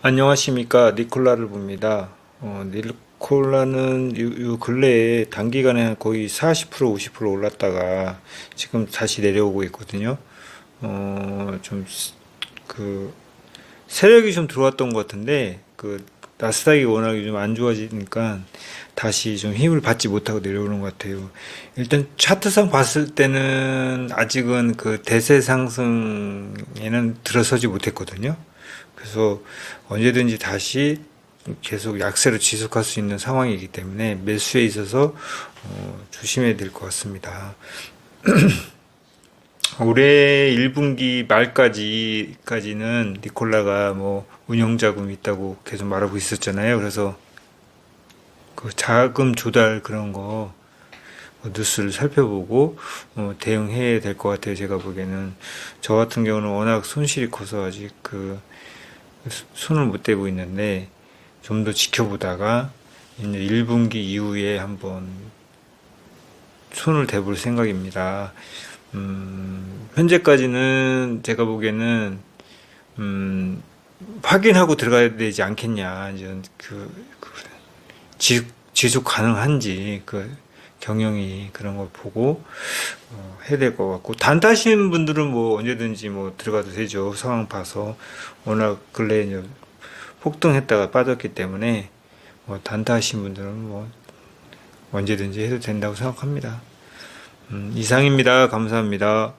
안녕하십니까 니콜라를 봅니다. 어, 니콜라는 요, 요 근래에 단기간에 거의 40% 50% 올랐다가 지금 다시 내려오고 있거든요. 어, 좀 그 세력이 좀 들어왔던 것 같은데 그 나스닥이 워낙에 좀 안 좋아지니까 다시 좀 힘을 받지 못하고 내려오는 것 같아요. 일단 차트상 봤을 때는 아직은 그 대세 상승에는 들어서지 못했거든요. 그래서 언제든지 다시 계속 약세로 지속할 수 있는 상황이기 때문에 매수에 있어서 어, 조심해야 될 것 같습니다. 올해 1분기 말까지까지는 니콜라가 뭐 운영 자금이 있다고 계속 말하고 있었잖아요. 그래서 그 자금 조달 그런 거 어, 뉴스를 살펴보고 어, 대응해야 될 것 같아요. 제가 보기에는 저 같은 경우는 워낙 손실이 커서 아직 그 수- 손을 못 대고 있는데 좀 더 지켜보다가 이제 1분기 이후에 한번 손을 대볼 생각입니다. 음, 현재까지는 제가 보기에는 음, 확인하고 들어가야 되지 않겠냐. 이제 그, 그 지, 지속 가능한지 그 경영이 그런 걸 보고 어, 해야 될 것 같고 단타하시는 분들은 뭐 언제든지 뭐 들어가도 되죠. 상황 봐서 워낙 근래 이제 폭등했다가 빠졌기 때문에 뭐 단타하신 분들은 뭐 언제든지 해도 된다고 생각합니다. 음, 이상입니다. 감사합니다.